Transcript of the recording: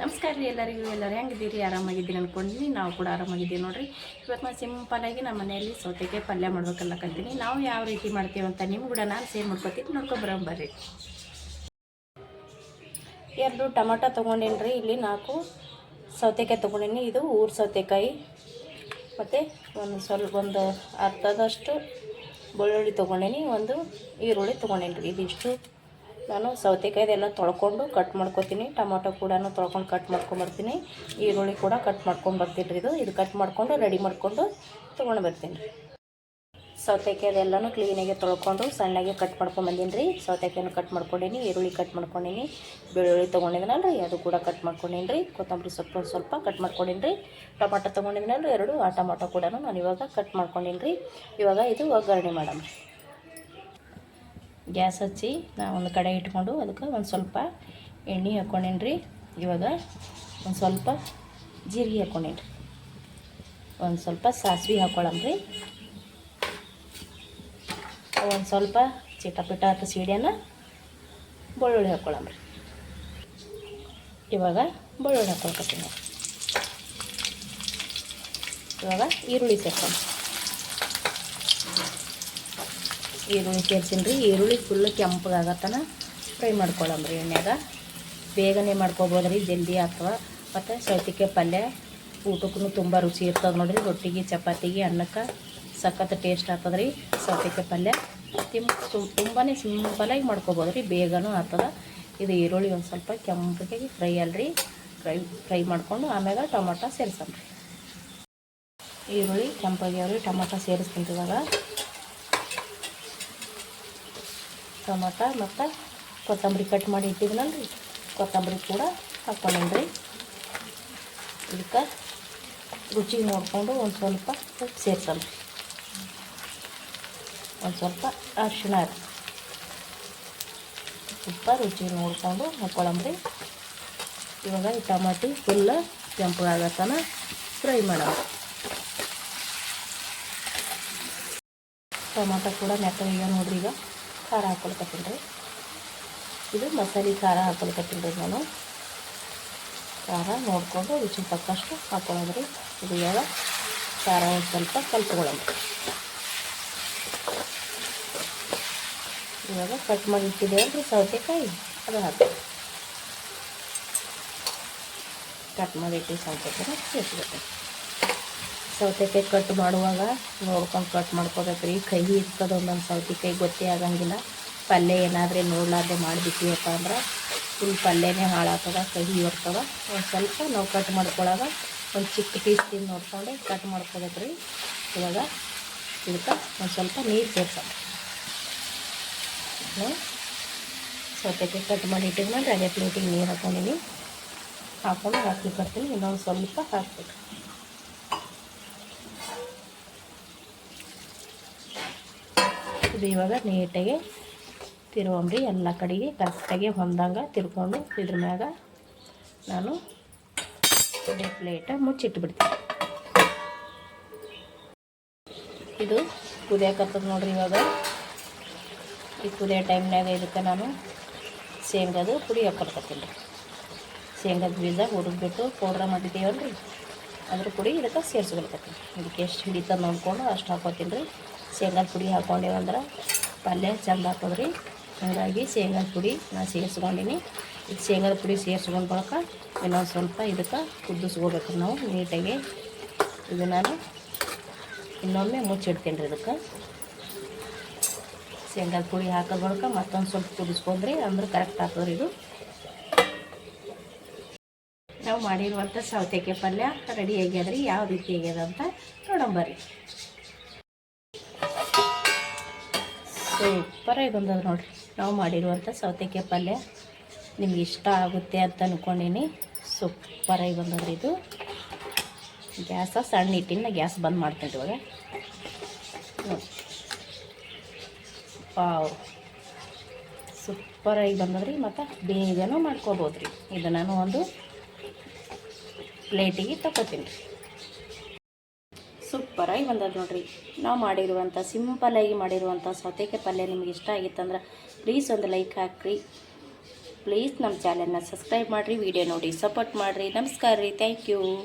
ನಮಸ್ಕಾರ ರೀ ಎಲ್ಲರಿಗೂ, ಎಲ್ಲರೂ ಹೆಂಗಿದ್ದೀರಿ? ಆರಾಮಾಗಿದ್ದೀನಿ ಅನ್ಕೊಂಡಿನಿ ನಾವು ಕೂಡ ಆರಾಮಾಗಿದ್ದೀವಿ ನೋಡಿರಿ. ಇವತ್ತು ನಾನು ಸಿಂಪಲಾಗಿ ನಮ್ಮ ಮನೆಯಲ್ಲಿ ಸೌತೆಕಾಯಿ ಪಲ್ಯ ಮಾಡ್ಬೇಕಲ್ಲ ಕಲ್ತೀನಿ ನಾವು ಯಾವ ರೀತಿ ಮಾಡ್ತೀವಿ ಅಂತ ನಿಮ್ಗೆ ಕೂಡ ನಾನು ಸೇರ್ ಮಾಡ್ಕೊತೀನಿ. ನೋಡ್ಕೊಬರೋ ಬರ್ರಿ. ಎರಡು ಟೊಮೊಟೊ ತೊಗೊಂಡೇನಿ ರೀ. ಇಲ್ಲಿ ನಾಲ್ಕು ಸೌತೆಕಾಯಿ ತೊಗೊಂಡೀನಿ. ಇದು ಊರು ಸೌತೆಕಾಯಿ. ಮತ್ತು ಒಂದು ಸ್ವಲ್ಪ, ಒಂದು ಅರ್ಧದಷ್ಟು ಬೆಳ್ಳುಳ್ಳಿ ತೊಗೊಂಡೇನಿ. ಒಂದು ಈರುಳ್ಳಿ ತೊಗೊಂಡೇನಿ ರೀ. ಇದಿಷ್ಟು. ನಾನು ಸೌತೆಕಾಯ್ದೆಲ್ಲ ತೊಳ್ಕೊಂಡು ಕಟ್ ಮಾಡ್ಕೊತೀನಿ. ಟೊಮೊಟೊ ಕೂಡ ತೊಳ್ಕೊಂಡು ಕಟ್ ಮಾಡ್ಕೊಂಬರ್ತೀನಿ. ಈರುಳ್ಳಿ ಕೂಡ ಕಟ್ ಮಾಡ್ಕೊಂಡು ಬರ್ತೀನಿ ರೀ ಇದು. ಇದು ಕಟ್ ಮಾಡ್ಕೊಂಡು ರೆಡಿ ಮಾಡ್ಕೊಂಡು ತೊಗೊಂಡು ಬರ್ತೀನಿ. ರೀ ಸೌತೆಕಾಯ್ದೆಲ್ಲನೂ ಕ್ಲೀನಾಗಿ ತೊಳ್ಕೊಂಡು ಸಣ್ಣಗೆ ಕಟ್ ಮಾಡ್ಕೊಂಬಂದೀನಿ ರೀ ಸೌತೆಕಾಯನ್ನು ಕಟ್ ಮಾಡ್ಕೊಂಡೀನಿ, ಈರುಳ್ಳಿ ಕಟ್ ಮಾಡ್ಕೊಂಡೀನಿ, ಬೆಳ್ಳುಳ್ಳಿ ತೊಗೊಂಡಿದ್ದೀನಲ್ಲ ರೀ ಅದು ಕೂಡ ಕಟ್ ಮಾಡ್ಕೊಂಡೀನಿ ರೀ ಕೊತ್ತಂಬರಿ ಸೊಪ್ಪು ಸ್ವಲ್ಪ ಕಟ್ ಮಾಡ್ಕೊಂಡೀನಿ ರೀ ಟೊಮಾಟೊ ತೊಗೊಂಡಿದ್ದೀನಲ್ಲ ಎರಡು, ಆ ಟೊಮಾಟೊ ಕೂಡ ನಾನು ಇವಾಗ ಕಟ್ ಮಾಡ್ಕೊಂಡೀನಿ ರೀ ಇವಾಗ ಇದು ಒಗ್ಗರಣೆ ಮಾಡಮ್ಮ ಗ್ಯಾಸ್ ಹಚ್ಚಿ ನಾ ಒಂದು ಕಡೆ ಇಟ್ಕೊಂಡು ಅದಕ್ಕೆ ಒಂದು ಸ್ವಲ್ಪ ಎಣ್ಣೆ ಹಾಕ್ಕೊಂಡೇನಿ ರೀ. ಇವಾಗ ಒಂದು ಸ್ವಲ್ಪ ಜೀರಿಗೆ ಹಾಕ್ಕೊಂಡೇನಿ ರೀ. ಒಂದು ಸ್ವಲ್ಪ ಸಾಸಿವೆ ರೀ. ಒಂದು ಸ್ವಲ್ಪ ಚಿಟಪಿಟ ಅಥವಾ ಸೀಡಿಯನ್ನು ಬೆಳ್ಳುಳ್ಳಿ ಹಾಕ್ಕೊಳಮ್ ರೀ. ಇವಾಗ ಬೆಳ್ಳುಳ್ಳಿ ಹಾಕ್ಕೊಳ್ಕತ್ತೀನಿ ಇವಾಗ ಈರುಳ್ಳಿ ಸೇರ್ಕೊಂಡು. ಈರುಳ್ಳಿ ಸೇರ್ತೀನಿ ರೀ. ಈರುಳ್ಳಿ ಫುಲ್ ಕೆಂಪಗಾಗತ್ತನ. ಫ್ರೈ ಮಾಡ್ಕೊಳ್ಳಂಬ್ರಿ ಎಣ್ಣೆಗೆ ಬೇಗನೆ ಮಾಡ್ಕೊಬೋದು ರೀ, ಜಲ್ದಿ ಆಗ್ತವ. ಮತ್ತು ಸೌತಿಕಾಯಿ ಪಲ್ಯ ಊಟಕ್ಕೂ ತುಂಬ ರುಚಿ ಇರ್ತದೆ ನೋಡಿರಿ. ರೊಟ್ಟಿಗೆ, ಚಪಾತಿಗೆ, ಅನ್ನಕ್ಕೆ ಸಖತ್ ಟೇಸ್ಟ್ ಆಗ್ತದೆ ರೀ ಸೌತಿಕಾಯಿ ಪಲ್ಯ. ತಿಮ್ ತುಂಬಾ ಸಿಂಪಲಾಗಿ ಮಾಡ್ಕೊಬೋದು ರೀ. ಬೇಗನೂ ಆಗ್ತದೆ. ಇದು ಈರುಳ್ಳಿ ಒಂದು ಸ್ವಲ್ಪ ಕೆಂಪಗೆ ಫ್ರೈ ಅಲ್ರಿ. ಫ್ರೈ ಫ್ರೈ ಮಾಡ್ಕೊಂಡು ಆಮ್ಯಾಗ ಟೊಮೊಟೊ ಸೇರ್ಸಮ್ರಿ ಈರುಳ್ಳಿ ಕೆಂಪಾಗಿ ಅವ್ರಿ ಸೇರಿಸ್ತೀನಿ ಇವಾಗ ಟೊಮಾಟೊ ಮತ್ತು ಕೊತ್ತಂಬರಿ ಕಟ್ ಮಾಡಿ ಇಟ್ಟಿದ್ನಲ್ಲ ರೀ ಕೊತ್ತಂಬರಿ ಕೂಡ ಹಾಕ್ಕೊಂಡೇನಿ ಇದಕ್ಕೆ ರುಚಿ ನೋಡಿಕೊಂಡು ಒಂದು ಸ್ವಲ್ಪ ಉಪ್ಪು ಸೇರ್ಸಲ್ಲ ಒಂದು ಸ್ವಲ್ಪ ಅರಿಶಿಣ ಉಪ್ಪ, ರುಚಿ ನೋಡಿಕೊಂಡು ಹಾಕ್ಕೊಳಮ್ರಿ ಇವಾಗ ಈ ಟಮಾಟಿ ಕೆಂಪು ಆಗತ್ತನ ಫ್ರೈ ಮಾಡೋಣ. ಟೊಮಾಟೊ ಕೂಡ ಮೆತ್ತಗೆ ನೋಡ್ರಿ ಈಗ. ಖಾರ ಹಾಕೊಳ್ಕತ್ತೀನಿ ರೀ. ಇದು ಮಸಾಲೆ ಖಾರ ಹಾಕೊಳ್ಕತ್ತೀನಿ ರೀ ನಾನು. ಖಾರ ನೋಡಿಕೊಂಡು ರುಚಿ ತಕ್ಕಷ್ಟು ಹಾಕೊಳ್ಳೋದ್ರಿ ಇದು ಇವಾಗ ಖಾರ ಒಂದು ಸ್ವಲ್ಪ ಕಲ್ತ್ಕೊಳ್ಳೋದು ಇವಾಗ ಕಟ್ ಮಾಡಿ ಇಟ್ಟಿದ್ದೇವಲ್ರಿ ಸೌತೆಕಾಯಿ. ಅದು ಹಾಕಿ ಕಟ್ ಮಾಡಿ ಇಟ್ಟು ಸೌತೆಕಾಯಿ ಸೇರಿಸ್ಬೇಕು ಸೌತೆಕಾಯಿ ಕಟ್ ಮಾಡುವಾಗ ನೋಡ್ಕೊಂಡು ಕಟ್ ಮಾಡ್ಕೋಬೇಕು ರೀ ಕೈ ಒಂದೊಂದು ಸೌತೆಕಾಯಿ, ಗೊತ್ತೇ ಆಗಂಗಿಲ್ಲ. ಪಲ್ಯ ಏನಾದರೆ ನೋಡ್ಲಾರ್ದೆ ಮಾಡಿಬಿಟ್ಟಿವಪ್ಪ ಅಂದ್ರೆ ಫುಲ್ ಪಲ್ಯನೇ ಹಾಳಾಗ್ತದ, ಕಹಿ ಇರ್ತವೆ ಒಂದು ಸ್ವಲ್ಪ ನಾವು ಕಟ್ ಮಾಡ್ಕೊಳಾಗ ಒಂದು ಚಿಕ್ಕ ಪೀಸ್ ತಿಂದು ನೋಡ್ಕೊಂಡು ಕಟ್ ಮಾಡ್ಕೋಬೇಕು ಇವಾಗ ಇದಕ್ಕೆ ಒಂದು ಸ್ವಲ್ಪ ನೀರು ಸೇರ್ಸೋಣ. ಸೌತೆಕಾಯಿ ಕಟ್ ಮಾಡಿ ಇಟ್ಟಿದ್ಮೇಲೆ ಅದೇ ಪ್ಲೇಟಿಗೆ ನೀರು ಹಾಕೊಂಡಿನಿ. ಹಾಕೊಂಡು ಹಾಕಿ ಬರ್ತೀನಿ ಇನ್ನೊಂದು ಸ್ವಲ್ಪ ಹಾಕ್ಬೇಕು. ಇದು ಇವಾಗ ನೀಟಾಗಿ ತಿರುವಂಬ್ರಿ ಎಲ್ಲ ಕಡೆಗೆ ಕರೆಕ್ಟಾಗಿ ಹೊಂದಂಗೆ ತಿರ್ಕೊಂಡು ಇದ್ರ ಮ್ಯಾಗ ನಾನು ಪ್ಲೇಟ ಮುಚ್ಚಿಟ್ಬಿಡ್ತೀನಿ. ಇದು ಕುದಿಯಾಕತ್ತದ ನೋಡ್ರಿ ಇವಾಗ. ಈ ಕುದಿಯೋ ಟೈಮ್ನಾಗ ಇದಕ್ಕೆ ನಾನು ಶೇಂಗಾದು ಪುಡಿ ಹಾಕೊಳ್ಕತ್ತೀನಿ ರೀ ಶೇಂಗದ ಬೀಜ ಹುರಿದ್ಬಿಟ್ಟು ಪೌಡ್ರ ಮಾಡಿದ್ದೀವಲ್ಲ ರೀ ಅದ್ರ ಪುಡಿ ಇದಕ್ಕೆ ಸೇರಿಸ್ಕೊಳ್ಕತ್ತೀನಿ. ಇದಕ್ಕೆ ಎಷ್ಟು ಹಿಡಿತ ನೋಡ್ಕೊಂಡು ಅಷ್ಟು ಹಾಕೋತೀನಿ ರೀ. ಶೇಂಗಾದ ಪುಡಿ ಹಾಕ್ಕೊಂಡೇವಂದ್ರೆ ಪಲ್ಯ ಚಂದ ಹಾಕೋದ್ರಿ ಹಾಗಾಗಿ ಶೇಂಗಾದ ಪುಡಿ ನಾನು ಸೇರಿಸ್ಕೊಂಡಿನಿ. ಇದು ಶೇಂಗಾದ ಪುಡಿ ಸೇರಿಸ್ಕೊಂಡು ಬಳಕ ಇನ್ನೊಂದು ಸ್ವಲ್ಪ ಇದಕ್ಕೆ ಕುದಿಸ್ಕೋಬೇಕು ನಾವು ನೀಟಾಗಿ. ಇದು ನಾನು ಇನ್ನೊಮ್ಮೆ ಮುಚ್ಚಿಡ್ತೀನಿ ರೀ ಇದಕ್ಕೆ. ಶೇಂಗಾದ ಪುಡಿ ಹಾಕೋದ್ ಬಳಕ ಮತ್ತೊಂದು ಸ್ವಲ್ಪ ಕುದಿಸ್ಕೊಂಡ್ರಿ ಅಂದ್ರೆ ಕರೆಕ್ಟ್ ಆಗ್ತದ್ರಿ ಇದು. ನಾವು ಮಾಡಿರುವಂಥ ಸೌತೆಕಾಯಿ ಪಲ್ಯ ರೆಡಿ ಆಗ್ಯದ್ರಿ. ಯಾವ ರೀತಿ ಆಗ್ಯದ ಅಂತ ನೋಡಂಬರ್ರಿ ಸೂಪರಾಗಿ ಬಂದದ ನೋಡಿರಿ. ನಾವು ಮಾಡಿರುವಂಥ ಸೌತೆಕಾಯಿ ಪಲ್ಯ ನಿಮ್ಗೆ ಇಷ್ಟ ಆಗುತ್ತೆ ಅಂತ ಅಂದ್ಕೊಂಡೀನಿ ಸೂಪರಾಗಿ ಬಂದದ್ರಿ ಇದು. ಗ್ಯಾಸ ಸಣ್ಣ ಇಟ್ಟಿನ ಗ್ಯಾಸ್ ಬಂದ್ ಮಾಡ್ತೀನಿ ಇವಾಗ. ಪಾವ್ ಸೂಪರಾಗಿ ಬಂದದ್ರಿ ಮತ್ತು ಬೇಗನೂ ಮಾಡ್ಕೋಬೋದು ರೀ ಇದು ನಾನು ಒಂದು ಪ್ಲೇಟಿಗೆ ತಗೋತೀನಿ. ಸೂಪರಾಗಿ ಬಂದದ ನೋಡಿರಿ. ನಾವು ಮಾಡಿರುವಂಥ ಸಿಂಪಲಾಗಿ ಮಾಡಿರುವಂಥ ಸೌತೆಕಾಯಿ ಪಲ್ಯ ನಿಮ್ಗೆ ಇಷ್ಟ ಆಗಿತ್ತಂದ್ರೆ ಪ್ಲೀಸ್ ಒಂದು ಲೈಕ್ ಹಾಕ್ರಿ. ಪ್ಲೀಸ್ ನಮ್ಮ ಚಾನೆಲ್ನ ಸಬ್ಸ್ಕ್ರೈಬ್ ಮಾಡಿರಿ ವಿಡಿಯೋ ನೋಡಿ ಸಪೋರ್ಟ್ ಮಾಡಿರಿ. ನಮಸ್ಕಾರ ರೀ ಥ್ಯಾಂಕ್ ಯು